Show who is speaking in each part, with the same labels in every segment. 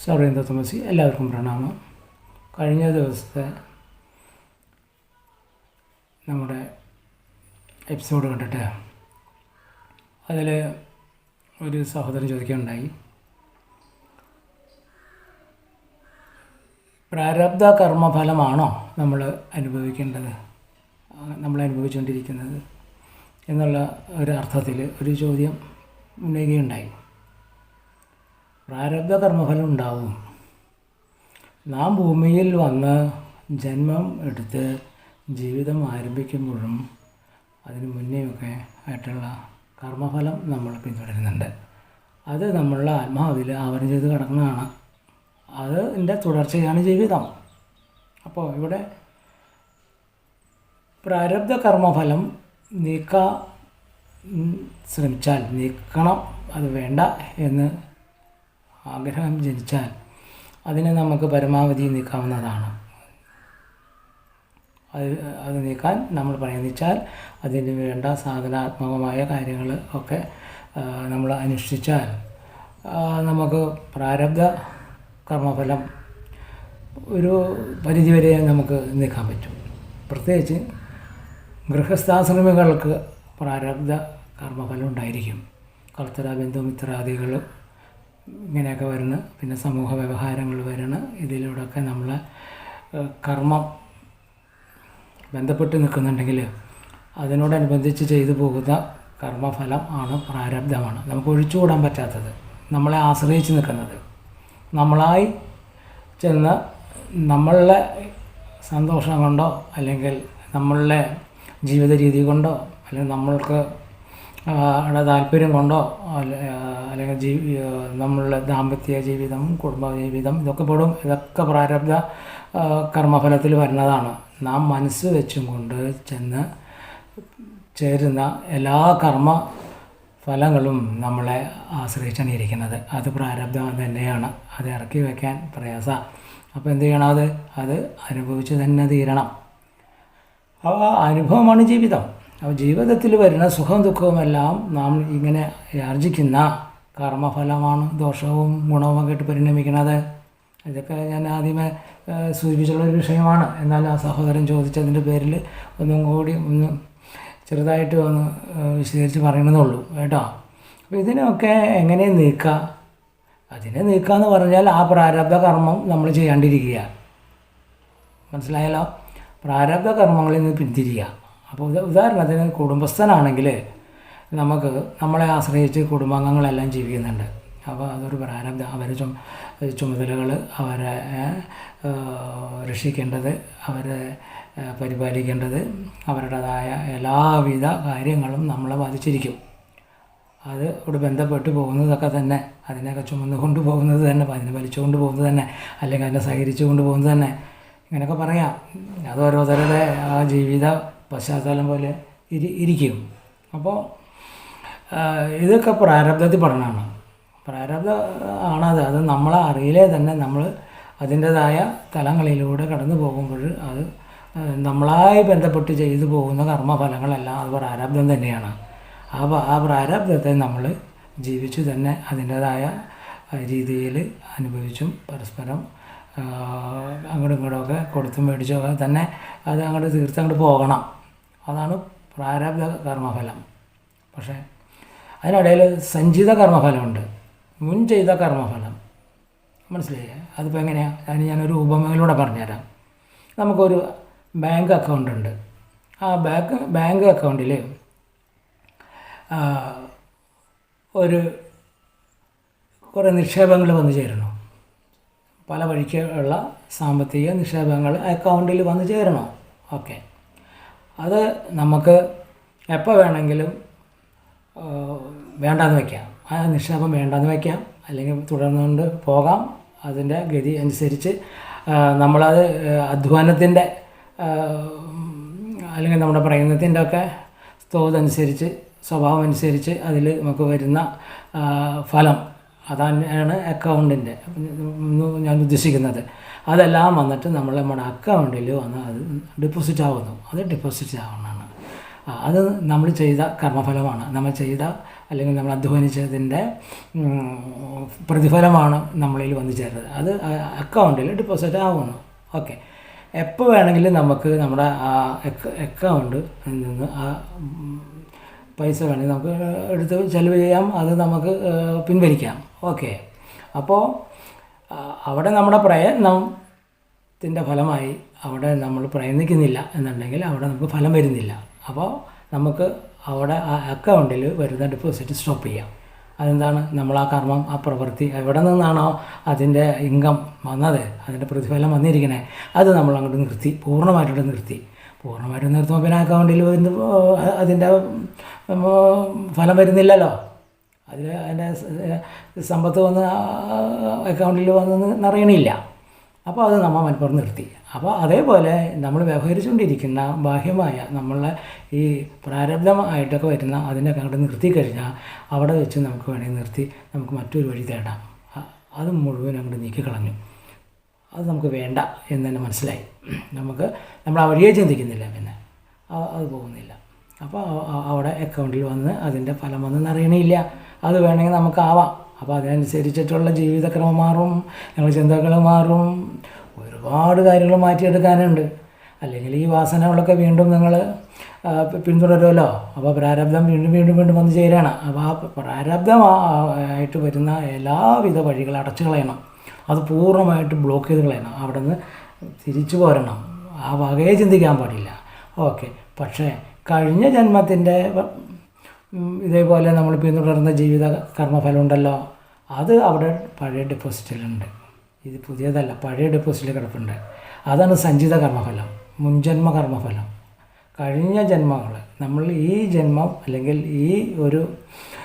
Speaker 1: സൗരേന്ദ്ര തോമസി? എല്ലാവർക്കും പ്രണാമം. കഴിഞ്ഞ ദിവസത്തെ നമ്മുടെ എപ്പിസോഡ് കണ്ടിട്ട് അതിൽ ഒരു സഹോദരൻ ചോദിക്കുകയുണ്ടായി പ്രാരബ്ധ കർമ്മഫലമാണോ നമ്മൾ അനുഭവിക്കേണ്ടത്? നമ്മൾ അനുഭവിച്ചുകൊണ്ടിരിക്കുന്നത് എന്നുള്ള ഒരു അർത്ഥത്തിൽ ഒരു ചോദ്യം ഉന്നയിക്കുകയുണ്ടായി. പ്രാരബ്ധ കർമ്മഫലം ഉണ്ടാവും. നാം ഭൂമിയിൽ വന്ന് ജന്മം എടുത്ത് ജീവിതം ആരംഭിക്കുമ്പോഴും അതിന് മുന്നേയൊക്കെ ആയിട്ടുള്ള കർമ്മഫലം നമ്മൾ പിന്തുടരുന്നുണ്ട്. അത് നമ്മളുടെ ആത്മാവിൽ ആവരണം ചെയ്ത് കിടക്കുന്നതാണ്. അതിന്റെ തുടർച്ചയാണ് ജീവിതം. അപ്പോൾ ഇവിടെ പ്രാരബ്ധ കർമ്മഫലം നീക്കാൻ ശ്രമിച്ചാൽ നീക്കണം അത് വേണ്ട എന്ന് ആഗ്രഹം ജനിച്ചാൽ അതിനെ നമുക്ക് പരമാവധി നീക്കാവുന്നതാണ്. അത് അത് നീക്കാൻ നമ്മൾ പ്രയത്നിച്ചാൽ അതിന് വേണ്ട സാധനാത്മകമായ കാര്യങ്ങൾ ഒക്കെ നമ്മൾ അനുഷ്ഠിച്ചാൽ നമുക്ക് പ്രാരബ്ധ കർമ്മഫലം ഒരു പരിധിവരെ നമുക്ക് നീക്കാൻ പറ്റും. പ്രത്യേകിച്ച് ഗൃഹസ്ഥാശ്രമികൾക്ക് പ്രാരബ്ധ കർമ്മഫലം ഉണ്ടായിരിക്കും. കർത്തര ബന്ധുമിത്രാദികൾ ഇങ്ങനെയൊക്കെ വരുന്ന. പിന്നെ സമൂഹ വ്യവഹാരങ്ങൾ ഇതിലൂടെ ഇതിലൂടെയൊക്കെ നമ്മൾ കർമ്മം ബന്ധപ്പെട്ട് നിൽക്കുന്നുണ്ടെങ്കിൽ അതിനോടനുബന്ധിച്ച് ചെയ്തു പോകുന്ന കർമ്മഫലം ആണ് പ്രാരബ്ധമാണ്. നമുക്ക് ഒഴിച്ചുകൂടാൻ പറ്റാത്തത്. നമ്മളെ ആശ്രയിച്ച് നിൽക്കുന്നത്. നമ്മളായി ചെന്ന് നമ്മളുടെ സന്തോഷം കൊണ്ടോ അല്ലെങ്കിൽ നമ്മളുടെ ജീവിത രീതി കൊണ്ടോ അല്ലെങ്കിൽ നമ്മൾക്ക് അവിടെ താല്പര്യം കൊണ്ടോ അല്ലെങ്കിൽ ജീവി നമ്മളുടെ ദാമ്പത്യ ജീവിതം കുടുംബ ജീവിതം ഇതൊക്കെ പെടും. ഇതൊക്കെ പ്രാരബ്ധ കർമ്മഫലത്തിൽ വരുന്നതാണ്. നാം മനസ്സ് വെച്ചും കൊണ്ട് ചെന്ന് ചേരുന്ന എല്ലാ കർമ്മ ഫലങ്ങളും നമ്മളെ ആശ്രയിച്ചാണ് ഇരിക്കുന്നത് അത് പ്രാരബ്ധം തന്നെയാണ്. അത് ഇറക്കി വയ്ക്കാൻ പ്രയാസമാണ് അപ്പോൾ എന്ത് ചെയ്യണം അത്? അത് അനുഭവിച്ച് തന്നെ തീരണം. അപ്പോൾ അനുഭവമാണ് ജീവിതം. അപ്പോൾ ജീവിതത്തിൽ വരുന്ന സുഖവും ദുഃഖവുമെല്ലാം നാം ഇങ്ങനെ ആർജിക്കുന്ന കർമ്മഫലമാണ് ദോഷവും ഗുണവും ഒക്കെ ആയിട്ട് പരിണമിക്കുന്നത്. ഇതൊക്കെ ഞാൻ ആദ്യമേ സൂചിപ്പിച്ചുള്ള ഒരു വിഷയമാണ്. എന്നാൽ ആ സഹോദരൻ ചോദിച്ചതിന്റെ പേരിൽ ഒന്നും കൂടി ഒന്ന് ചെറുതായിട്ട് ഒന്ന് വിശദീകരിച്ച് പറയണമെന്നുള്ളൂ കേട്ടോ. അപ്പോൾ ഇതിനൊക്കെ എങ്ങനെ നീക്കുക അതിനെ നീക്കുക എന്ന് പറഞ്ഞാൽ ആ പ്രാരബ്ധ കർമ്മം നമ്മൾ ചെയ്യാണ്ടിരിക്കുക. മനസ്സിലായല്ലോ? പ്രാരബ്ധ കർമ്മങ്ങളിൽ നിന്ന് പിന്തിരിയുക അപ്പോൾ ഉദാഹരണത്തിന് കുടുംബസ്ഥനാണെങ്കിൽ നമുക്ക് നമ്മളെ ആശ്രയിച്ച് കുടുംബാംഗങ്ങളെല്ലാം ജീവിക്കുന്നുണ്ട്. അപ്പോൾ അതൊരു പ്രാരബ്ധ അവരെ ചുമ ചുമതലകൾ അവരെ രക്ഷിക്കേണ്ടത് അവരെ പരിപാലിക്കേണ്ടത് അവരുടേതായ എല്ലാവിധ കാര്യങ്ങളും നമ്മളെ ബാധിച്ചിരിക്കും. അത് ഇവിടെ ബന്ധപ്പെട്ട് പോകുന്നതൊക്കെ തന്നെ അതിനൊക്കെ ചുമന്നു കൊണ്ട് പോകുന്നത് തന്നെ അതിനെ വലിച്ചുകൊണ്ട് പോകുന്നത് തന്നെ അല്ലെങ്കിൽ അതിനെ സഹകരിച്ചു കൊണ്ട് പോകുന്നത് തന്നെ ഇങ്ങനെയൊക്കെ പറയാം. അത് ഓരോരുത്തരുടെ ആ ജീവിത പശ്ചാത്തലം പോലെ ഇരി ഇരിക്കും. അപ്പോൾ ഇതൊക്കെ പ്രാരബ്ധത്തിൽ പഠനമാണ്. പ്രാരബ്ധ ആണത് അത്. നമ്മളെ അറിയില്ലേ തന്നെ നമ്മൾ അതിന്റെതായ തലങ്ങളിലൂടെ കടന്നു പോകുമ്പോൾ അത് നമ്മളായി ബന്ധപ്പെട്ട് ചെയ്തു പോകുന്ന കർമ്മഫലങ്ങളെല്ലാം അത് പ്രാരബ്ധം തന്നെയാണ്. അപ്പോൾ ആ പ്രാരബ്ധത്തെ നമ്മൾ ജീവിച്ചു തന്നെ അതിന്റെതായ രീതിയിൽ അനുഭവിച്ചും പരസ്പരം അങ്ങോട്ടും ഇങ്ങോട്ടുമൊക്കെ കൊടുത്തും മേടിച്ചൊക്കെ തന്നെ അത് അങ്ങോട്ട് തീർത്ത് അങ്ങോട്ട് പോകണം. അതാണ് പ്രാരബ്ധ കർമ്മഫലം. പക്ഷേ അതിനിടയിൽ സഞ്ചിത കർമ്മഫലമുണ്ട്. മുൻ ചെയ്ത കർമ്മഫലം. മനസ്സിലായി? അതിപ്പോൾ എങ്ങനെയാണ് അതിന് ഞാനൊരു ഉപമയിലൂടെ പറഞ്ഞുതരാം. നമുക്കൊരു ബാങ്ക് അക്കൗണ്ട് ഉണ്ട്. ആ ബാങ്ക് ബാങ്ക് അക്കൗണ്ടിൽ ഒരു കുറേ നിക്ഷേപങ്ങൾ വന്നു ചേരണം പല വഴിക്കുള്ള സാമ്പത്തിക നിക്ഷേപങ്ങൾ അക്കൗണ്ടിൽ വന്നു ചേരണം ഓക്കെ. അത് നമുക്ക് എപ്പോൾ വേണമെങ്കിലും വേണ്ടാന്ന് വയ്ക്കാം ആ നിക്ഷേപം വേണ്ടാന്ന് വയ്ക്കാം അല്ലെങ്കിൽ തുടർന്നുകൊണ്ട് പോകാം. അതിന്റെ ഗതി അനുസരിച്ച് നമ്മളത് അധ്വാനത്തിന്റെ അല്ലെങ്കിൽ നമ്മുടെ പ്രയത്നത്തിന്റെ ഒക്കെ തോതനുസരിച്ച് സ്വഭാവം അനുസരിച്ച് അതിൽ നമുക്ക് വരുന്ന ഫലം. അതാണ് അക്കൗണ്ടിന്റെ ഞാൻ ഉദ്ദേശിക്കുന്നത്. അതെല്ലാം വന്നിട്ട് നമ്മൾ നമ്മുടെ അക്കൗണ്ടിൽ വന്ന് അത് ഡെപ്പോസിറ്റ് ആവുന്നു. അത് ഡെപ്പോസിറ്റ് ആവുന്നതാണ്. അത് നമ്മൾ ചെയ്ത കർമ്മഫലമാണ്. നമ്മൾ ചെയ്ത അല്ലെങ്കിൽ നമ്മൾ അധ്വാനിച്ചതിന്റെ പ്രതിഫലമാണ് നമ്മളിൽ വന്നു ചേരുന്നത്. അത് അക്കൗണ്ടിൽ ഡെപ്പോസിറ്റ് ആവുന്നു. ഓക്കെ. എപ്പോൾ വേണമെങ്കിലും നമുക്ക് നമ്മുടെ ആ അക്കൗണ്ട് നിന്ന് ആ പൈസ വേണമെങ്കിൽ നമുക്ക് എടുത്ത് ചെലവ് ചെയ്യാം. അത് നമുക്ക് പിൻവലിക്കാം. ഓക്കെ. അപ്പോൾ അവിടെ നമ്മുടെ പ്രയത്നത്തിന്റെ ഫലമായി അവിടെ നമ്മൾ പ്രയത്നിക്കുന്നില്ല എന്നുണ്ടെങ്കിൽ അവിടെ നമുക്ക് ഫലം വരുന്നില്ല. അപ്പോൾ നമുക്ക് അവിടെ ആ അക്കൗണ്ടിൽ വരുന്ന ഡെപ്പോസിറ്റ് സ്റ്റോപ്പ് ചെയ്യാം. അതെന്താണ്? നമ്മൾ ആ കർമ്മം ആ പ്രവൃത്തി എവിടെ നിന്നാണോ അതിന്റെ ഇൻകം വന്നത്? അതിന്റെ പ്രതിഫലം വന്നിരിക്കണേ? അത് നമ്മൾ അങ്ങോട്ട് നിർത്തി പൂർണമായിട്ട് നിർത്തി. പൂർണമായിട്ട് നിർത്തുമ്പോൾ പിന്നെ അക്കൗണ്ടിൽ വരുന്ന അതിന്റെ ഫലം വരുന്നില്ലല്ലോ. അതിൽ അതിന്റെ സമ്പത്ത് വന്ന് അക്കൗണ്ടിൽ വന്ന് നിറയണില്ല. അപ്പോൾ അത് നമ്മൾ മനപ്പുറം നിർത്തി. അപ്പോൾ അതേപോലെ നമ്മൾ വ്യവഹരിച്ചുകൊണ്ടിരിക്കുന്ന ബാഹ്യമായ നമ്മളെ ഈ പ്രാരബ്ധമായിട്ടൊക്കെ വരുന്ന അതിന്റെ അങ്ങോട്ട് നിർത്തി കഴിഞ്ഞാൽ അവിടെ വെച്ച് നമുക്ക് വേണമെങ്കിൽ നിർത്തി നമുക്ക് മറ്റൊരു വഴി തേടാം. അത് മുഴുവൻ അങ്ങോട്ട് നീക്കിക്കളഞ്ഞു അത് നമുക്ക് വേണ്ട എന്ന് തന്നെ മനസ്സിലായി. നമുക്ക് നമ്മൾ ആ വഴിയേ ചിന്തിക്കുന്നില്ല പിന്നെ. അത് പോകുന്നില്ല. അപ്പോൾ അവിടെ അക്കൗണ്ടിൽ വന്ന് അതിന്റെ ഫലം വന്ന് അറിയണില്ല അത് വേണമെങ്കിൽ നമുക്കാവാം. അപ്പോൾ അതിനനുസരിച്ചിട്ടുള്ള ജീവിതക്രമം മാറും ഞങ്ങൾ ചിന്തകൾ മാറും ഒരുപാട് കാര്യങ്ങൾ മാറ്റിയെടുക്കാനുണ്ട്. അല്ലെങ്കിൽ ഈ വാസനകളൊക്കെ വീണ്ടും നിങ്ങൾ പിന്തുടരുമല്ലോ. അപ്പോൾ പ്രാരബ്ധം വീണ്ടും വീണ്ടും വീണ്ടും വന്ന് ചേരാണ് അപ്പോൾ ആ പ്രാരബ്ധമായിട്ട് വരുന്ന എല്ലാവിധ വഴികൾ അടച്ചു കളയണം. അത് പൂർണമായിട്ട് ബ്ലോക്ക് ചെയ്ത് കളയണം. അവിടെ നിന്ന് തിരിച്ചു പോരണം. ആ വകയെ ചിന്തിക്കാൻ പാടില്ല. ഓക്കെ. പക്ഷേ കഴിഞ്ഞ ജന്മത്തിന്റെ ഇതേപോലെ നമ്മൾ പിന്തുടർന്ന ജീവിത കർമ്മഫലമുണ്ടല്ലോ അത് അവിടെ പഴയ ഡെപ്പോസിറ്റിലുണ്ട് ഇത് പുതിയതല്ല പഴയ ഡെപ്പോസിറ്റിൽ കിടപ്പുണ്ട്. അതാണ് സഞ്ചിത കർമ്മഫലം മുൻജന്മ കർമ്മഫലം. കഴിഞ്ഞ ജന്മങ്ങൾ നമ്മൾ ഈ ജന്മം അല്ലെങ്കിൽ ഈ ഒരു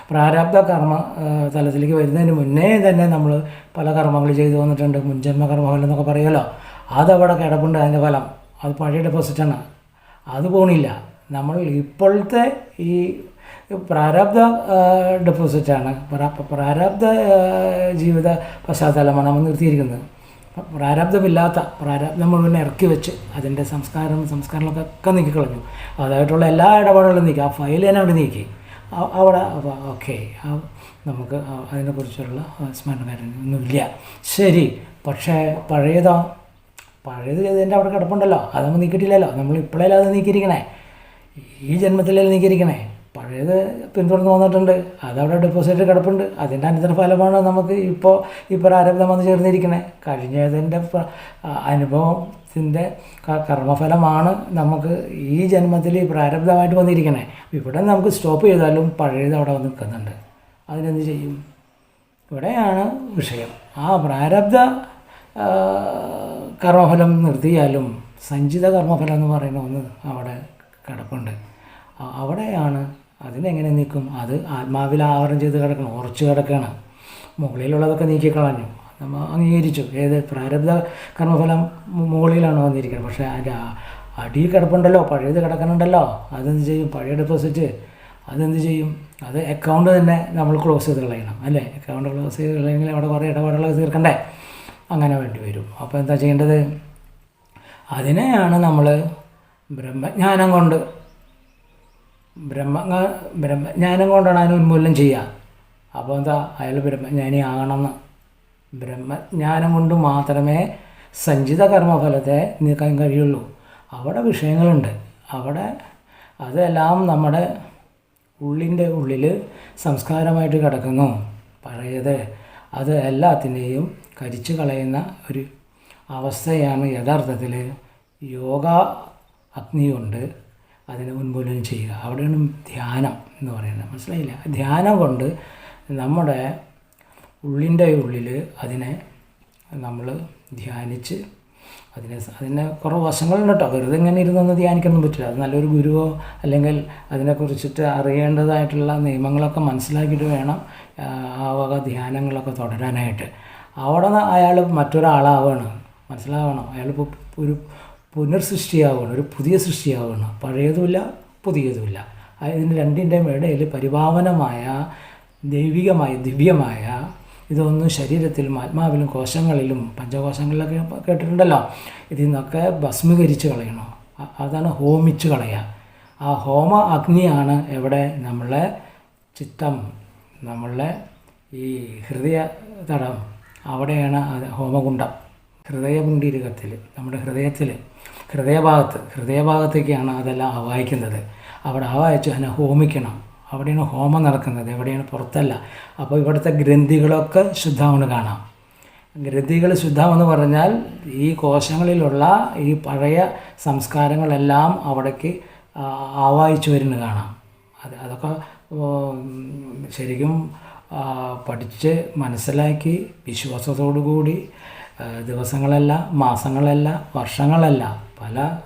Speaker 1: പ്രാരാബ്ധ കർമ്മ തലത്തിലേക്ക് വരുന്നതിന് മുന്നേ തന്നെ നമ്മൾ പല കർമ്മങ്ങൾ ചെയ്തു വന്നിട്ടുണ്ട്. മുൻജന്മ കർമ്മഫലം എന്നൊക്കെ പറയുമല്ലോ അതവിടെ കിടപ്പുണ്ട് അതിന്റെ ഫലം. അത് പഴയ ഡെപ്പോസിറ്റാണ് അത് പോണില്ല. നമ്മൾ ഇപ്പോഴത്തെ ഈ പ്രാരബ്ധ ഡെപ്പോസിറ്റാണ് പ്രാരാബ്ധ ജീവിത പശ്ചാത്തലമാണ് നമ്മൾ നിർത്തിയിരിക്കുന്നത്. പ്രാരബ്ധമില്ലാത്ത പ്രാരബ്ധം മുഴുവൻ ഇറക്കി വെച്ച് അതിന്റെ സംസ്കാരം സംസ്കാരങ്ങളൊക്കെ ഒക്കെ നീക്കിക്കളഞ്ഞു. അതായിട്ടുള്ള എല്ലാ ഇടപാടുകളും നീക്കി. ആ ഫയൽ തന്നെ അവിടെ നീക്കി. അവിടെ ഓക്കെ നമുക്ക് അതിനെക്കുറിച്ചുള്ള അതിനെക്കുറിച്ചുള്ള സ്മരണകാരൊന്നുമില്ല ശരി. പക്ഷേ പഴയതോ പഴയത് ഇതിന്റെ അവിടെ കിടപ്പുണ്ടല്ലോ. അത് നമ്മൾ നീക്കിയിട്ടില്ലല്ലോ. നമ്മൾ ഇപ്പോഴല്ലേ അത് നീക്കിയിരിക്കണേ? ഈ ജന്മത്തിലല്ലേ നീക്കിയിരിക്കണേ? പഴയത് പിന്തുടർന്ന് വന്നിട്ടുണ്ട്. അതവിടെ ഡെപ്പോസിറ്റ് കിടപ്പുണ്ട്. അതിന്റെ അനന്തരഫലമാണ് നമുക്ക് ഇപ്പോൾ ഈ പ്രാരബ്ധം വന്ന് ചേർന്നിരിക്കണേ. കഴിഞ്ഞതിന്റെ അനുഭവത്തിന്റെ കർമ്മഫലമാണ് നമുക്ക് ഈ ജന്മത്തിൽ പ്രാരബ്ധമായിട്ട് വന്നിരിക്കണേ. ഇവിടെ നമുക്ക് സ്റ്റോപ്പ് ചെയ്താലും പഴയത് അവിടെ വന്ന് നിൽക്കുന്നുണ്ട്. അതിനെന്ത് ചെയ്യും? ഇവിടെയാണ് വിഷയം. ആ പ്രാരബ്ധ കർമ്മഫലം നിർത്തിയാലും സഞ്ചിത കർമ്മഫലം എന്ന് പറയുന്ന ഒന്ന് അവിടെ കിടപ്പുണ്ട്. അവിടെയാണ് അതിനെങ്ങനെ നീക്കും? അത് ആത്മാവിൽ ആവരണം ചെയ്ത് കിടക്കണം ഉറച്ചു കിടക്കുകയാണ് മുകളിലുള്ളതൊക്കെ നീക്കിക്കളഞ്ഞു. നമ്മൾ അംഗീകരിച്ചു. ഏത് പ്രാരബ്ധ കർമ്മഫലം മുകളിലാണ് വന്നിരിക്കുന്നത്. പക്ഷേ അതിന്റെ അടി കിടപ്പുണ്ടല്ലോ പഴയത് കിടക്കുന്നുണ്ടല്ലോ. അതെന്ത് ചെയ്യും? പഴയ ഡെപ്പോസിറ്റ് അതെന്ത് ചെയ്യും? അത് അക്കൗണ്ട് തന്നെ നമ്മൾ ക്ലോസ് ചെയ്ത് കളയണം അല്ലേ? അക്കൗണ്ട് ക്ലോസ് ചെയ്ത് കളയെങ്കിൽ അവിടെ കുറേ ഇടപാടുകൾ തീർക്കണ്ടേ? അങ്ങനെ വേണ്ടി വരും. അപ്പോൾ എന്താ ചെയ്യേണ്ടത്? അതിനെയാണ് നമ്മൾ ബ്രഹ്മജ്ഞാനം കൊണ്ട് ബ്രഹ്മ ബ്രഹ്മജ്ഞാനം കൊണ്ടാണ് അതിന് ഉന്മൂലനം ചെയ്യുക. അപ്പോൾ എന്താ? അയാൾ ബ്രഹ്മജ്ഞാനി ആകണമെന്ന് ബ്രഹ്മജ്ഞാനം കൊണ്ട് മാത്രമേ സഞ്ചിത കർമ്മഫലത്തെ നീക്കാൻ കഴിയുള്ളൂ. അവിടെ വിഷയങ്ങളുണ്ട്. അവിടെ അതെല്ലാം നമ്മുടെ ഉള്ളിന്റെ ഉള്ളിൽ സംസ്കാരമായിട്ട് കിടക്കുന്നു. പഴയത് അത് എല്ലാത്തിനെയും കരിച്ചു കളയുന്ന ഒരു അവസ്ഥയാണ് യഥാർത്ഥത്തിൽ യോഗ അഗ്നി കൊണ്ട് അതിനെ ഉന്മൂലനം ചെയ്യുക. അവിടെയാണ് ധ്യാനം എന്ന് പറയുന്നത്. മനസ്സിലായില്ല? ധ്യാനം കൊണ്ട് നമ്മുടെ ഉള്ളിന്റെ ഉള്ളിൽ അതിനെ നമ്മൾ ധ്യാനിച്ച് അതിനെ അതിനെ കുറേ വശങ്ങളുണ്ട് കേട്ടോ. വെറുതെ ഇങ്ങനെ ഇരുന്നൊന്ന് ധ്യാനിക്കാനൊന്നും പറ്റില്ല. അത് നല്ലൊരു ഗുരുവോ അല്ലെങ്കിൽ അതിനെക്കുറിച്ചിട്ട് അറിയേണ്ടതായിട്ടുള്ള നിയമങ്ങളൊക്കെ മനസ്സിലാക്കിയിട്ട് വേണം ആ, വക ധ്യാനങ്ങളൊക്കെ തുടരാനായിട്ട്. അവിടെ അയാൾ മറ്റൊരാളാവണം. മനസ്സിലാവണം? അയാളിപ്പോൾ ഒരു പുനർസൃഷ്ടിയാവുകയാണ് ഒരു പുതിയ സൃഷ്ടിയാവണം. പഴയതുമില്ല പുതിയതുമില്ല. അതിന് രണ്ടിന്റെയും ഇടയിൽ പരിഭാവനമായ ദൈവികമായ ദിവ്യമായ ഇതൊന്നും ശരീരത്തിലും ആത്മാവിലും കോശങ്ങളിലും പഞ്ചകോശങ്ങളിലൊക്കെ കേട്ടിട്ടുണ്ടല്ലോ. ഇതിൽ നിന്നൊക്കെ ഭസ്മീകരിച്ച് കളയണം? അതാണ് ഹോമിച്ച് കളയുക. ആ ഹോമ അഗ്നിയാണ് എവിടെ? നമ്മളെ ചിത്തം നമ്മളെ ഈ ഹൃദയ തടം. അവിടെയാണ് ഹോമകുണ്ടം ഹൃദയപുണ്ടീരകത്തിൽ നമ്മുടെ ഹൃദയത്തിൽ. ഹൃദയഭാഗത്ത് ഹൃദയഭാഗത്തേക്കാണ് അതെല്ലാം ആവാഹിക്കുന്നത്. അവിടെ ആവാഹിച്ചു അതിനെ ഹോമിക്കണം. അവിടെയാണ് ഹോമം നടക്കുന്നത്. എവിടെയാണ്? പുറത്തല്ല. അപ്പോൾ ഇവിടുത്തെ ഗ്രന്ഥികളൊക്കെ ശുദ്ധമാണ് കാണാം. ഗ്രന്ഥികൾ ശുദ്ധമെന്ന് പറഞ്ഞാൽ ഈ കോശങ്ങളിലുള്ള ഈ പഴയ സംസ്കാരങ്ങളെല്ലാം അവിടേക്ക് ആവാഹിച്ചു വരുന്നത് കാണാം. അത് അതൊക്കെ ശരിക്കും പഠിച്ച് മനസ്സിലാക്കി വിശ്വാസത്തോടു കൂടി ദിവസങ്ങളല്ല മാസങ്ങളല്ല വർഷങ്ങളല്ല പല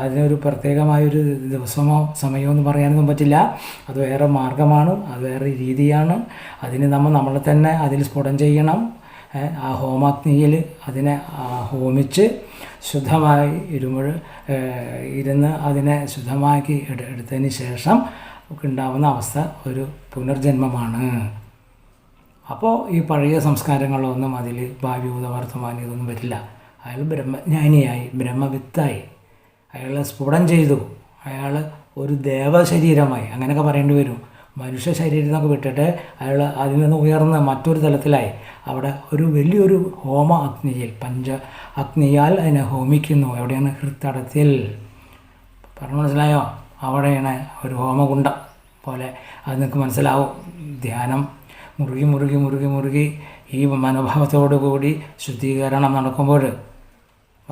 Speaker 1: അതിനൊരു പ്രത്യേകമായൊരു ദിവസമോ സമയമോ എന്ന് പറയാനൊന്നും പറ്റില്ല. അത് വേറെ മാർഗമാണ് അത് വേറെ രീതിയാണ്. അതിന് നമ്മൾ നമ്മളെ തന്നെ അതിൽ സ്ഫുടം ചെയ്യണം. ആ ഹോമാഗ്നിയിൽ അതിനെ ഹോമിച്ച് ശുദ്ധമായി ഇരുമ്പോൾ ഇരുന്ന് അതിനെ ശുദ്ധമാക്കി എടു എടുത്തതിന് ശേഷം ഉണ്ടാവുന്ന അവസ്ഥ ഒരു പുനർജന്മമാണ്. അപ്പോൾ ഈ പഴയ സംസ്കാരങ്ങളൊന്നും അതിൽ ഭാവിഭൂത വർത്തമാനം ഇതൊന്നും വരില്ല അയാൾ ബ്രഹ്മജ്ഞാനിയായി ബ്രഹ്മവിത്തായി. അയാളെ സ്ഫുടം ചെയ്തു. അയാൾ ഒരു ദേവശരീരമായി. അങ്ങനെയൊക്കെ പറയേണ്ടി വരും. മനുഷ്യ ശരീരം എന്നൊക്കെ വിട്ടിട്ട് അയാൾ അതിൽ നിന്ന് ഉയർന്ന മറ്റൊരു തലത്തിലായി. അവിടെ ഒരു വലിയൊരു ഹോമ അഗ്നിയിൽ പഞ്ച അഗ്നിയാൽ അതിനെ ഹോമിക്കുന്നു. എവിടെയാണ്? ഹൃത്തടത്തിൽ. പറഞ്ഞു മനസ്സിലായോ? അവിടെയാണ് ഒരു ഹോമകുണ്ടം പോലെ. അത് നിങ്ങൾക്ക് മനസ്സിലാവും. ധ്യാനം. മുറുകി മുറുകി മുറുകി മുറുകി ഈ മനോഭാവത്തോടു കൂടി ശുദ്ധീകരണം നടക്കുമ്പോൾ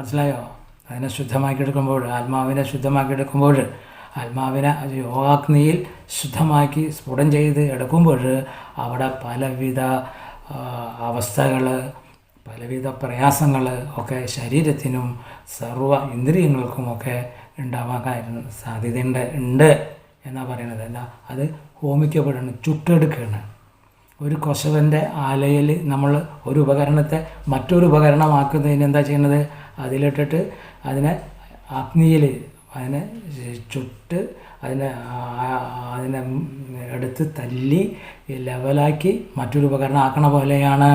Speaker 1: മനസ്സിലായോ? അതിനെ ശുദ്ധമാക്കിയെടുക്കുമ്പോൾ ആത്മാവിനെ ശുദ്ധമാക്കിയെടുക്കുമ്പോൾ ആത്മാവിനെ യോഗാഗ്നിയിൽ ശുദ്ധമാക്കി സ്ഫുടം ചെയ്ത് എടുക്കുമ്പോൾ അവിടെ പലവിധ അവസ്ഥകൾ പലവിധ പ്രയാസങ്ങൾ ഒക്കെ ശരീരത്തിനും സർവ ഇന്ദ്രിയങ്ങൾക്കുമൊക്കെ ഉണ്ടാവാൻ സാധ്യതയുണ്ട് ഉണ്ട് എന്നാണ് പറയുന്നത്. എന്താ അത് ഹോമിക്കപ്പെടുന്നു ചുട്ടെടുക്കുകയാണ്. ഒരു കൊശവന്റെ ആലയിൽ നമ്മൾ ഒരു ഉപകരണത്തെ മറ്റൊരു ഉപകരണമാക്കുന്നതിന് എന്താ ചെയ്യുന്നത്? അതിലിട്ടിട്ട് അതിനെ അഗ്നിയിൽ അതിനെ ചുട്ട് അതിനെ അതിനെ എടുത്ത് തല്ലി ലെവലാക്കി മറ്റൊരു ഉപകരണം ആക്കണ പോലെയാണ്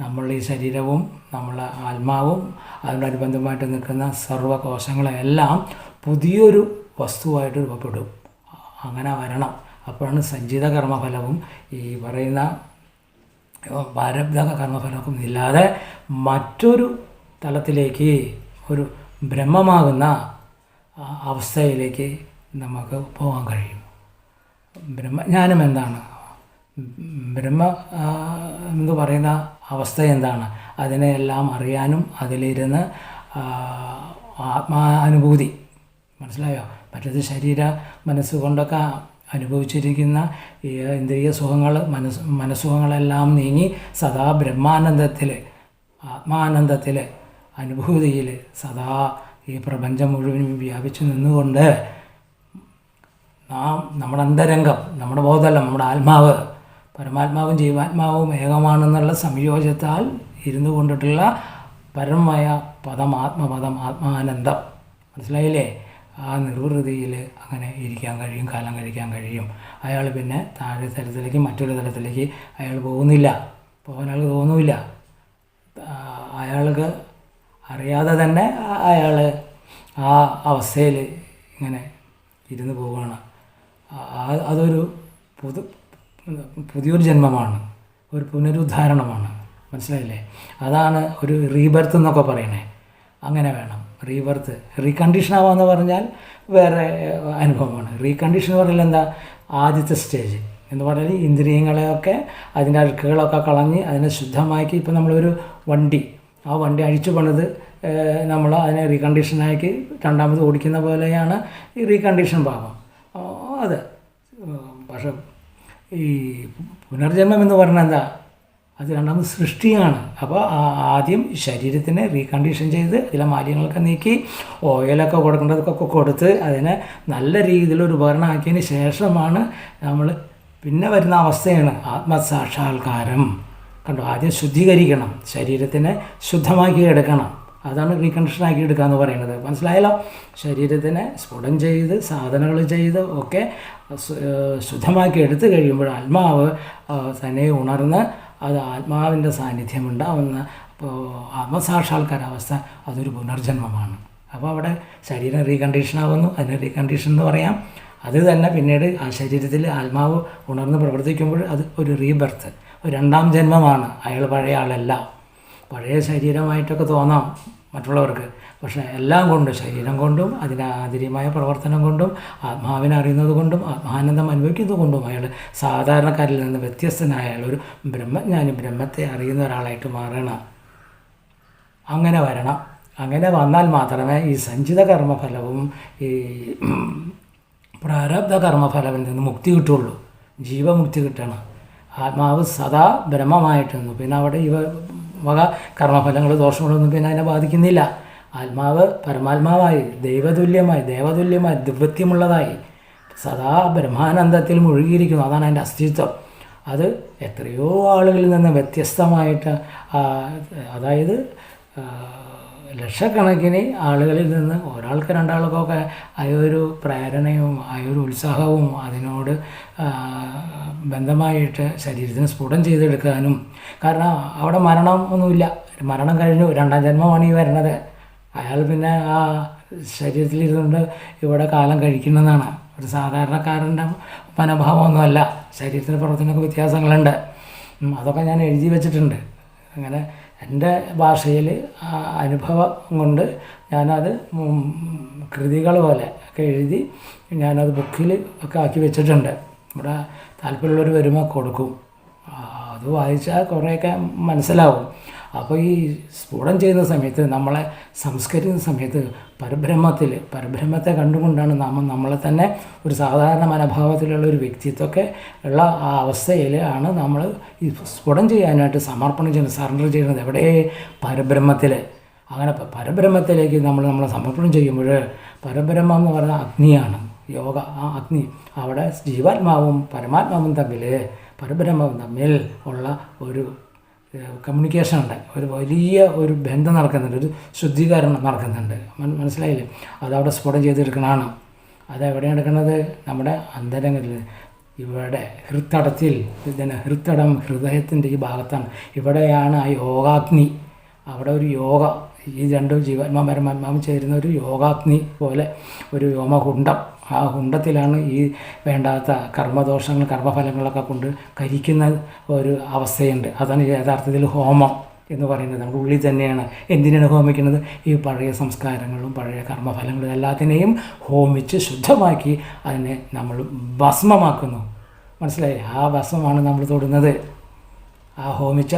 Speaker 1: നമ്മൾ ഈ ശരീരവും നമ്മളെ ആത്മാവും അതിനോടനുബന്ധമായിട്ട് നിൽക്കുന്ന സർവകോശങ്ങളെല്ലാം പുതിയൊരു വസ്തുവായിട്ട് രൂപപ്പെടും. അങ്ങനെ വരണം. അപ്പോഴാണ് സഞ്ചിത കർമ്മഫലവും ഈ പറയുന്ന പ്രാരബ്ധ കർമ്മഫലവും ഇല്ലാതെ മറ്റൊരു തലത്തിലേക്ക് ഒരു ബ്രഹ്മമാകുന്ന അവസ്ഥയിലേക്ക് നമുക്ക് പോകാൻ കഴിയും. ബ്രഹ്മജ്ഞാനം എന്താണ്? ബ്രഹ്മ എന്ന് പറയുന്ന അവസ്ഥ എന്താണ്? അതിനെയെല്ലാം അറിയാനും അതിലിരുന്ന് ആത്മാനുഭൂതി. മനസ്സിലായോ? മറ്റത് ശരീര മനസ്സുകൊണ്ടൊക്കെ അനുഭവിച്ചിരിക്കുന്ന ഇന്ദ്രിയ സുഖങ്ങൾ മനസ് മനസ്സുഖങ്ങളെല്ലാം നീങ്ങി സദാ ബ്രഹ്മാനന്ദത്തിൽ ആത്മാനന്ദത്തിൽ അനുഭൂതിയിൽ സദാ ഈ പ്രപഞ്ചം മുഴുവനും വ്യാപിച്ചു നിന്നുകൊണ്ട് നാം നമ്മുടെ അന്തരംഗം നമ്മുടെ ബോധമല്ല നമ്മുടെ ആത്മാവ് പരമാത്മാവും ജീവാത്മാവും ഏകമാണെന്നുള്ള സംയോജത്താൽ ഇരുന്നു കൊണ്ടിട്ടുള്ള പരമമായ പദം ആത്മപദം ആത്മാനന്ദം. മനസ്സിലായില്ലേ? ആ നിർവൃതിയിൽ അങ്ങനെ ഇരിക്കാൻ കഴിയും കാലം കഴിക്കാൻ കഴിയും. അയാൾ പിന്നെ താഴെ തലത്തിലേക്ക് മറ്റൊരു തലത്തിലേക്ക് അയാൾ പോകുന്നില്ല. പോകാൻ അയാൾക്ക് അയാൾക്ക് അറിയാതെ തന്നെ അയാൾ ആ അവസ്ഥയിൽ ഇങ്ങനെ ഇരുന്ന് പോവുകയാണ്. അതൊരു പുതു പുതിയൊരു ജന്മമാണ്. ഒരു പുനരുദ്ധാരണമാണ്. മനസ്സിലായില്ലേ? അതാണ് ഒരു റീബർത്ത് എന്നൊക്കെ പറയണേ അങ്ങനെ വേണം. റീബർത്ത് റീകണ്ടീഷൻ ആവാന്ന് പറഞ്ഞാൽ വേറെ അനുഭവമാണ്. റീകണ്ടീഷൻ എന്ന് പറഞ്ഞാൽ എന്താ? ആദ്യത്തെ സ്റ്റേജ് എന്ന് പറഞ്ഞാൽ ഇന്ദ്രിയങ്ങളെയൊക്കെ അതിന്റെ അഴുക്കുകളൊക്കെ കളഞ്ഞ് അതിനെ ശുദ്ധമാക്കി ഇപ്പം നമ്മളൊരു വണ്ടി ആ വണ്ടി അഴിച്ചു പണിത് നമ്മൾ അതിനെ റീകണ്ടീഷനാക്കി രണ്ടാമത് ഓടിക്കുന്ന പോലെയാണ് ഈ റീകണ്ടീഷൻ ഭാഗം. അതെ. പക്ഷെ ഈ പുനർജന്മം എന്ന് പറഞ്ഞാൽ എന്താ? അത് രണ്ടാമത് സൃഷ്ടിയാണ്. അപ്പോൾ ആദ്യം ശരീരത്തിനെ റീകണ്ടീഷൻ ചെയ്ത് അതിലെ മാലിന്യങ്ങളൊക്കെ നീക്കി ഓയിലൊക്കെ കൊടുക്കേണ്ടതൊക്കെ കൊടുത്ത് അതിനെ നല്ല രീതിയിൽ ഒരു ഉപകരണമാക്കിയതിന് ശേഷമാണ് നമ്മൾ പിന്നെ വരുന്ന അവസ്ഥയാണ് ആത്മസാക്ഷാത്കാരം. കണ്ടോ? ആദ്യം ശുദ്ധീകരിക്കണം. ശരീരത്തിനെ ശുദ്ധമാക്കി എടുക്കണം. അതാണ് റീകണ്ടീഷൻ ആക്കി എടുക്കുക എന്ന് പറയുന്നത്. മനസ്സിലായല്ലോ? ശരീരത്തിനെ സ്ഫുടം ചെയ്ത് സാധനങ്ങൾ ചെയ്ത് ഒക്കെ ശുദ്ധമാക്കി എടുത്തു കഴിയുമ്പോൾ ആത്മാവ് തന്നെ ഉണർന്ന് അത് ആത്മാവിന്റെ സാന്നിധ്യം ഉണ്ടാവുന്ന അപ്പോൾ ആത്മസാക്ഷാത്കാരാവസ്ഥ അതൊരു പുനർജന്മമാണ്. അപ്പോൾ അവിടെ ശരീരം റീകണ്ടീഷൻ ആവുന്നു. അതിന് റീകണ്ടീഷൻ എന്ന് പറയാം. അത് തന്നെ പിന്നീട് ആ ശരീരത്തിൽ ആത്മാവ് ഉണർന്ന് പ്രവർത്തിക്കുമ്പോൾ അത് ഒരു റീബർത്ത് രണ്ടാം ജന്മമാണ്. അയാൾ പഴയ ആളല്ല. പഴയ ശരീരമായിട്ടൊക്കെ തോന്നാം മറ്റുള്ളവർക്ക്. പക്ഷേ എല്ലാം കൊണ്ടും ശരീരം കൊണ്ടും അതിന് ആന്തരികമായ പ്രവർത്തനം കൊണ്ടും ആത്മാവിനെ അറിയുന്നത് കൊണ്ടും ആത്മാനന്ദം അനുഭവിക്കുന്നത് കൊണ്ടും അയാൾ സാധാരണക്കാരിൽ നിന്ന് വ്യത്യസ്തനായ അയാൾ ഒരു ബ്രഹ്മജ്ഞാനി ബ്രഹ്മത്തെ അറിയുന്ന ഒരാളായിട്ട് മാറണം. അങ്ങനെ വരണം. അങ്ങനെ വന്നാൽ മാത്രമേ ഈ സഞ്ചിത കർമ്മഫലവും ഈ പ്രാരബ്ധ കർമ്മഫലവിൽ നിന്ന് മുക്തി കിട്ടുള്ളൂ ജീവമുക്തി കിട്ടണം. ആത്മാവ് സദാ ബ്രഹ്മമായിട്ടിരുന്നു പിന്നെ അവിടെ ഇവ വക കർമ്മഫലങ്ങൾ ദോഷങ്ങളൊന്നും പിന്നെ അതിനെ ബാധിക്കുന്നില്ല. ആത്മാവ് പരമാത്മാവായി ദൈവതുല്യമായി ദേവതുല്യമായി ദിവ്യത്യമുള്ളതായി സദാ ബ്രഹ്മാനന്ദത്തിൽ മുഴുകിയിരിക്കുന്നു. അതാണ് അതിന്റെ അസ്തിത്വം. അത് എത്രയോ ആളുകളിൽ നിന്ന് വ്യത്യസ്തമായിട്ട് അതായത് ലക്ഷക്കണക്കിന് ആളുകളിൽ നിന്ന് ഒരാൾക്ക് രണ്ടാൾക്കൊക്കെ ആ ഒരു പ്രേരണയും ആ ഒരു ഉത്സാഹവും അതിനോട് ബന്ധമായിട്ട് ശരീരത്തിന് സ്ഫുടം ചെയ്തെടുക്കാനും. കാരണം അവിടെ മരണം ഒന്നുമില്ല. മരണം കഴിഞ്ഞു. രണ്ടാം ജന്മമാണ് ഈ വരുന്നത് അയാൾ പിന്നെ ആ ശരീരത്തിലിരുന്നുകൊണ്ട് ഇവിടെ കാലം കഴിക്കുന്നതാണ് ഒരു സാധാരണക്കാരന്റെ മനോഭാവമൊന്നുമല്ല. ശരീരത്തിന്റെ പ്രവർത്തനമൊക്കെ വ്യത്യാസങ്ങളുണ്ട്. അതൊക്കെ ഞാൻ എഴുതി വെച്ചിട്ടുണ്ട്. അങ്ങനെ എന്റെ ഭാഷയിൽ അനുഭവം കൊണ്ട് ഞാനത് കൃതികൾ പോലെ ഒക്കെ എഴുതി ഞാനത് ബുക്കിൽ ഒക്കെ ആക്കി വെച്ചിട്ടുണ്ട്. ഇവിടെ താല്പര്യമുള്ളവർ വരുമ്പോൾ കൊടുക്കും. അത് വായിച്ചാൽ കുറേയൊക്കെ മനസ്സിലാവും. അപ്പോൾ ഈ സ്ഫുടം ചെയ്യുന്ന സമയത്ത് നമ്മളെ സംസ്കരിക്കുന്ന സമയത്ത് പരബ്രഹ്മത്തിൽ പരബ്രഹ്മത്തെ കണ്ടുകൊണ്ടാണ് നാം നമ്മളെ തന്നെ ഒരു സാധാരണ മനോഭാവത്തിലുള്ള ഒരു വ്യക്തിത്വമൊക്കെ ഉള്ള ആ അവസ്ഥയിൽ ആണ് നമ്മൾ ഈ സ്ഫുടം ചെയ്യാനായിട്ട് സമർപ്പണം ചെയ്യുന്നത് സറണ്ടർ ചെയ്യുന്നത്. എവിടെ? പരബ്രഹ്മത്തിൽ അങ്ങനെ പരബ്രഹ്മത്തിലേക്ക് നമ്മൾ നമ്മളെ സമർപ്പണം ചെയ്യുമ്പോൾ പരബ്രഹ്മം എന്ന് പറയുന്ന അഗ്നിയാണ്. യോഗ ആ അഗ്നി. അവിടെ ജീവാത്മാവും പരമാത്മാവും തമ്മിൽ പരബ്രഹ്മവും തമ്മിൽ ഉള്ള ഒരു കമ്മ്യൂണിക്കേഷൻ ഉണ്ട്. ഒരു വലിയ ഒരു ബന്ധം നടക്കുന്നുണ്ട്. ഒരു ശുദ്ധീകരണം നടക്കുന്നുണ്ട്. മന- മനസ്സിലായില്ലേ? അതവിടെ ചെയ്തെടുക്കണമാണ് അത് അതെവിടെയാണ് എടുക്കുന്നത് നമ്മുടെ അന്തരങ്ങളിൽ ഇവിടെ ഹൃത്തടത്തിൽ ഇതിന് ഹൃത്തടം ഹൃദയത്തിന്റെ ഈ ഭാഗത്താണ്. ഇവിടെയാണ് ആ യോഗാഗ്നി. അവിടെ ഒരു യോഗ ഈ രണ്ടും ജീവാത്മാ പരമാത്മാവും ചേരുന്ന ഒരു യോഗാഗ്നി പോലെ ഒരു യോമകുണ്ടം ആ കുണ്ടത്തിലാണ് ഈ വേണ്ടാത്ത കർമ്മദോഷങ്ങൾ കർമ്മഫലങ്ങളൊക്കെ കൊണ്ട് കരിക്കുന്ന ഒരു അവസ്ഥയുണ്ട്. അതാണ് യഥാർത്ഥത്തിൽ ഹോമം എന്ന് പറയുന്നത്. നമ്മുടെ ഉള്ളിൽ തന്നെയാണ് എന്തിനാണ് ഹോമിക്കുന്നത്? ഈ പഴയ സംസ്കാരങ്ങളും പഴയ കർമ്മഫലങ്ങളും എല്ലാത്തിനെയും ഹോമിച്ച് ശുദ്ധമാക്കി അതിനെ നമ്മൾ ഭസ്മമാക്കുന്നു. മനസ്സിലായി? ആ ഭസ്മമാണ് നമ്മൾ തൊടുന്നത്. ആ ഹോമിച്ച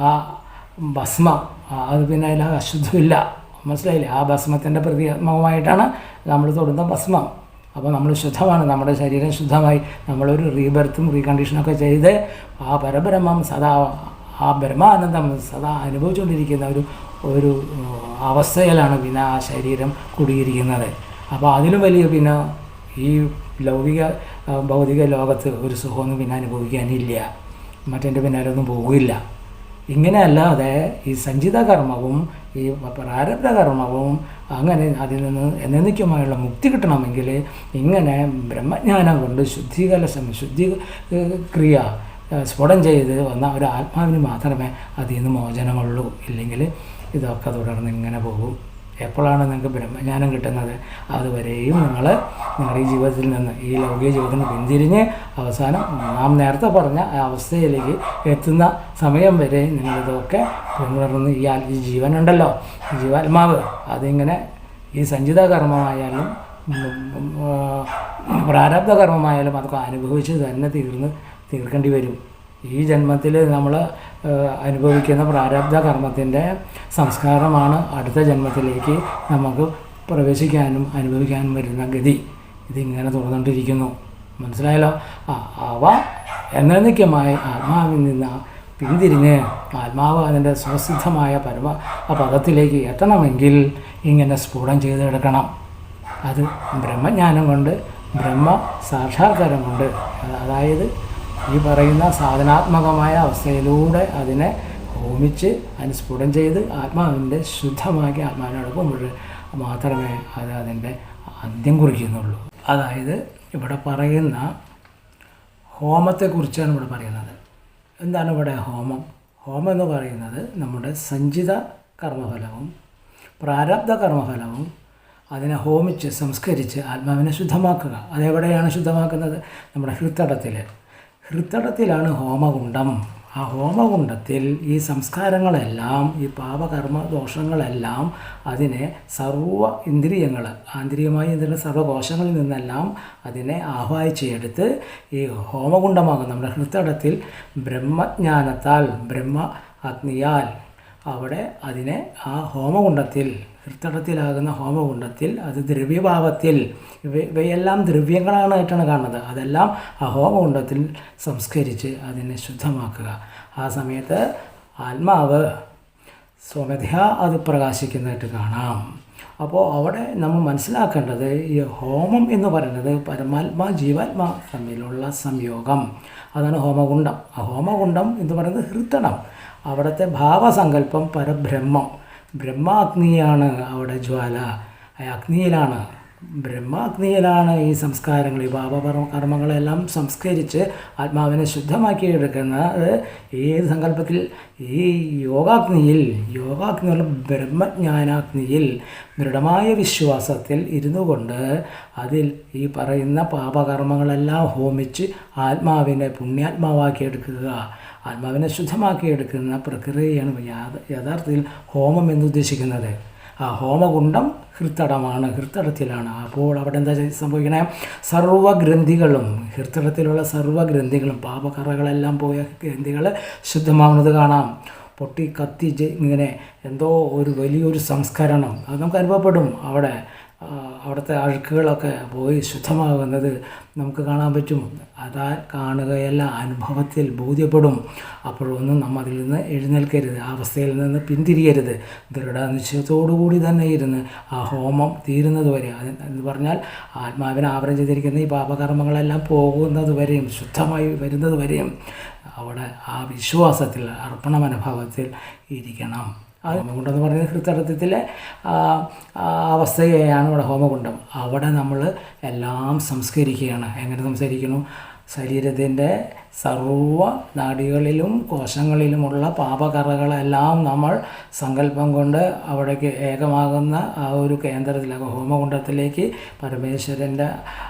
Speaker 1: ആ ഭസ്മ അത് പിന്നെ അതിൽ അശുദ്ധമില്ല. മനസ്സിലായില്ലേ? ആ ഭസ്മത്തിന്റെ പ്രതീകമായിട്ടാണ് നമ്മൾ തൊടുന്ന ഭസ്മം. അപ്പോൾ നമ്മൾ ശുദ്ധമാണ് നമ്മുടെ ശരീരം ശുദ്ധമായി നമ്മളൊരു റീബർത്തും റീകണ്ടീഷനൊക്കെ ചെയ്ത് ആ പരബ്രഹ്മം സദാ ആ ബ്രഹ്മാനന്ദം സദാ അനുഭവിച്ചുകൊണ്ടിരിക്കുന്ന ഒരു ഒരു അവസ്ഥയിലാണ് പിന്നെ ആ ശരീരം കുടിയിരിക്കുന്നത്. അപ്പോൾ അതിലും വലിയ പിന്നെ ഈ ലൗകിക ഭൗതിക ലോകത്ത് ഒരു സുഖമൊന്നും പിന്നെ അനുഭവിക്കാനില്ല. മറ്റെന്റെ പിന്നാലൊന്നും പോകില്ല ഇങ്ങനെ അല്ലാതെ ഈ സഞ്ചിത കർമ്മവും ഈ പ്രാരബ്ധ കർമ്മവും അങ്ങനെ അതിൽ നിന്ന് എന്നേക്കുമായുള്ള മുക്തി കിട്ടണമെങ്കിൽ ഇങ്ങനെ ബ്രഹ്മജ്ഞാനം കൊണ്ട് ശുദ്ധീകലശം ശുദ്ധി ക്രിയ സ്ഫുടം ചെയ്ത് വന്ന ഒരു ആത്മാവിന് മാത്രമേ അതിൽ നിന്ന് മോചനമുള്ളൂ. ഇല്ലെങ്കിൽ ഇതൊക്കെ തുടർന്ന് ഇങ്ങനെ പോകും. എപ്പോഴാണ് നിങ്ങൾക്ക് ബ്രഹ്മജ്ഞാനം കിട്ടുന്നത്? അതുവരെയും നിങ്ങൾ നിങ്ങളുടെ ഈ ജീവിതത്തിൽ നിന്ന് ഈ ലൗകിക ജീവിതത്തിൽ നിന്ന് പിന്തിരിഞ്ഞ് അവസാനം നാം നേരത്തെ പറഞ്ഞ അവസ്ഥയിലേക്ക് എത്തുന്ന സമയം വരെ നിങ്ങളിതൊക്കെ പിന്തുടർന്ന് ഈ ഈ ജീവനുണ്ടല്ലോ. ജീവാത്മാവ് അതിങ്ങനെ ഈ സഞ്ചിത കർമ്മമായാലും പ്രാരബ്ധ കർമ്മമായാലും അതൊക്കെ അനുഭവിച്ച് തന്നെ തീർന്ന് തീർക്കേണ്ടി വരും. ഈ ജന്മത്തിൽ നമ്മൾ അനുഭവിക്കുന്ന പ്രാരബ്ധ കർമ്മത്തിന്റെ സംസ്കാരമാണ് അടുത്ത ജന്മത്തിലേക്ക് നമുക്ക് പ്രവേശിക്കാനും അനുഭവിക്കാനും വരുന്ന ഗതി. ഇതിങ്ങനെ തുറന്നുകൊണ്ടിരിക്കുന്നു മനസ്സിലായല്ലോ? ആ അവ എന്നേക്കുമായി ആത്മാവിൽ നിന്ന് പിന്തിരിഞ്ഞ് ആത്മാവ് അതിന്റെ സ്വസിദ്ധമായ പരമ ആ പദത്തിലേക്ക് എത്തണമെങ്കിൽ ഇങ്ങനെ സ്ഫുടം ചെയ്തെടുക്കണം. അത് ബ്രഹ്മജ്ഞാനം കൊണ്ട് ബ്രഹ്മ സാക്ഷാത്കാരം കൊണ്ട്. അതായത് ഈ പറയുന്ന സാധനാത്മകമായ അവസ്ഥയിലൂടെ അതിനെ ഹോമിച്ച് അതിന് സ്ഫുടം ചെയ്ത് ആത്മാവിന്റെ ശുദ്ധമാക്കി ആത്മാവിനടുക്കുമ്പോൾ മാത്രമേ അത് അതിന്റെ അന്ത്യം കുറിക്കുന്നുള്ളൂ. അതായത് ഇവിടെ പറയുന്ന ഹോമത്തെക്കുറിച്ചാണ് ഇവിടെ പറയുന്നത്. എന്താണ് ഇവിടെ ഹോമം? ഹോമം എന്ന് പറയുന്നത് നമ്മുടെ സഞ്ചിത കർമ്മഫലവും പ്രാരബ്ധ കർമ്മഫലവും അതിനെ ഹോമിച്ച് സംസ്കരിച്ച് ആത്മാവിനെ ശുദ്ധമാക്കുക. അതെവിടെയാണ് ശുദ്ധമാക്കുന്നത്? നമ്മുടെ ഹൃത്തടത്തിൽ ഹൃത്തടത്തിലാണ് ഹോമകുണ്ഡം ആ ഹോമകുണ്ഡത്തിൽ ഈ സംസ്കാരങ്ങളെല്ലാം ഈ പാപകർമ്മ ദോഷങ്ങളെല്ലാം അതിനെ സർവ ഇന്ദ്രിയങ്ങൾ ആന്തരികമായി ഇതിന്റെ സർവകോശങ്ങളിൽ നിന്നെല്ലാം അതിനെ ആഹ്വാനിച്ചെടുത്ത് ഈ ഹോമകുണ്ഡമാകും നമ്മുടെ ഹൃത്തടത്തിൽ ബ്രഹ്മജ്ഞാനത്താൽ ബ്രഹ്മ അഗ്നിയാൽ അവിടെ അതിനെ ആ ഹോമകുണ്ഡത്തിൽ ഹൃത്തടത്തിലാകുന്ന ഹോമകുണ്ടത്തിൽ അത് ദ്രവ്യഭാവത്തിൽ ഇവ ഇവയെല്ലാം ദ്രവ്യങ്ങളായിട്ടാണ് കാണുന്നത്. അതെല്ലാം ആ ഹോമകുണ്ടത്തിൽ സംസ്കരിച്ച് അതിനെ ശുദ്ധമാക്കുക. ആ സമയത്ത് ആത്മാവ് സ്വമധ്യ അത് പ്രകാശിക്കുന്നതായിട്ട് കാണാം. അപ്പോൾ അവിടെ നമ്മൾ മനസ്സിലാക്കേണ്ടത് ഈ ഹോമം എന്ന് പറയുന്നത് പരമാത്മാ ജീവാത്മാ തമ്മിലുള്ള സംയോഗം. അതാണ് ഹോമകുണ്ഡം ആ ഹോമകുണ്ഡം എന്ന് പറയുന്നത് ഹൃത്തടം അവിടുത്തെ ഭാവസങ്കല്പം പരബ്രഹ്മം. ബ്രഹ്മാഗ്നിയാണ് അവിടെ ജ്വാല. അഗ്നിയിലാണ്. ബ്രഹ്മാഗ്നിയിലാണ് ഈ സംസ്കാരങ്ങൾ. ഈ പാപകർമ്മ കർമ്മങ്ങളെല്ലാം സംസ്കരിച്ച് ആത്മാവിനെ ശുദ്ധമാക്കി എടുക്കുന്നത് ഏത് സങ്കല്പത്തിൽ? ഈ യോഗാഗ്നിയിൽ. യോഗാഗ്നിയുള്ള ബ്രഹ്മജ്ഞാനാഗ്നിയിൽ ദൃഢമായ വിശ്വാസത്തിൽ ഇരുന്നു കൊണ്ട് അതിൽ ഈ പറയുന്ന പാപകർമ്മങ്ങളെല്ലാം ഹോമിച്ച് ആത്മാവിനെ പുണ്യാത്മാവാക്കി എടുക്കുക ആത്മാവിനെ ശുദ്ധമാക്കിയെടുക്കുന്ന പ്രക്രിയയാണ് യഥാർത്ഥത്തിൽ ഹോമം എന്നുദ്ദേശിക്കുന്നത് ആ ഹോമകുണ്ഡം ഹൃത്തടമാണ് ഹൃത്തടത്തിലാണ്. അപ്പോൾ അവിടെ എന്താ സംഭവിക്കണേ? സർവഗ്രന്ഥികളും ഹൃത്തടത്തിലുള്ള സർവഗ്രന്ഥികളും പാപക്കറകളെല്ലാം പോയ ഗ്രന്ഥികൾ ശുദ്ധമാവുന്നത് കാണാം. പൊട്ടി കത്തി ഇങ്ങനെ എന്തോ ഒരു വലിയൊരു സംസ്കരണം അത് നമുക്ക് അനുഭവപ്പെടും അവിടെ. അവിടുത്തെ അഴുക്കുകളൊക്കെ പോയി ശുദ്ധമാകുന്നത് നമുക്ക് കാണാൻ പറ്റും. അതാ കാണുകയല്ല അനുഭവത്തിൽ ബോധ്യപ്പെടും. അപ്പോഴൊന്നും നമ്മൾ അതിൽ നിന്ന് എഴുന്നേൽക്കരുത് ആ അവസ്ഥയിൽ നിന്ന് പിന്തിരിയരുത്. ദൃഢനിശ്ചയത്തോടുകൂടി തന്നെ ഇരുന്ന് ആ ഹോമം തീരുന്നത് വരെ എന്ന് പറഞ്ഞാൽ ആത്മാവിനെ ആവരണം ചെയ്തിരിക്കുന്ന ഈ പാപകർമ്മങ്ങളെല്ലാം പോകുന്നത് വരെയും ശുദ്ധമായി വരുന്നത് വരെയും അവിടെ ആ വിശ്വാസത്തിൽ അർപ്പണ മനോഭാവത്തിൽ ഇരിക്കണം. ഹോമകുണ്ടം എന്ന് പറയുന്നത് ഹൃദയത്തിലെ അവസ്ഥയാണ് ഇവിടെ ഹോമകുണ്ടം. അവിടെ നമ്മൾ എല്ലാം സംസ്കരിക്കുകയാണ്. എങ്ങനെ സംസ്കരിക്കുന്നു? ശരീരത്തിന്റെ സർവ നാടികളിലും കോശങ്ങളിലുമുള്ള പാപകറകളെല്ലാം നമ്മൾ സങ്കല്പം കൊണ്ട് അവിടേക്ക് ഏകമാകുന്ന ആ ഒരു കേന്ദ്രത്തിലേക്ക് ഹോമകുണ്ടത്തിലേക്ക് പരമേശ്വരന്റെ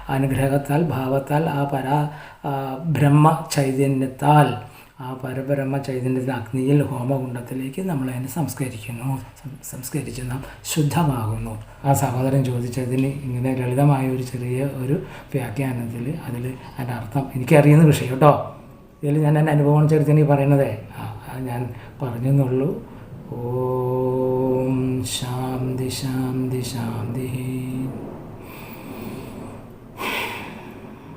Speaker 1: അനുഗ്രഹത്താൽ ഭാവത്താൽ ആ പരാ ബ്രഹ്മ ചൈതന്യത്താൽ ആ പരബ്രഹ്മ ചൈതന്യത്തിൽ അഗ്നിയിൽ ഹോമകുണ്ടത്തിലേക്ക് നമ്മളതിനെ സംസ്കരിക്കുന്നു. സംസ്കരിച്ച് നാം ശുദ്ധമാകുന്നു. ആ സഹോദരൻ ചോദിച്ചതിന് ഇങ്ങനെ ലളിതമായ ഒരു ചെറിയ ഒരു വ്യാഖ്യാനത്തിൽ അതിൽ അതിന്റെ അർത്ഥം എനിക്കറിയുന്ന വിഷയം കേട്ടോ. ഇതിൽ ഞാൻ എന്റെ അനുഭവം ചെറുത്തിന് പറയണതേ. ആ ഞാൻ പറഞ്ഞെന്നുള്ളൂ. ഓം ശാന്തി ശാന്തി ശാന്തി.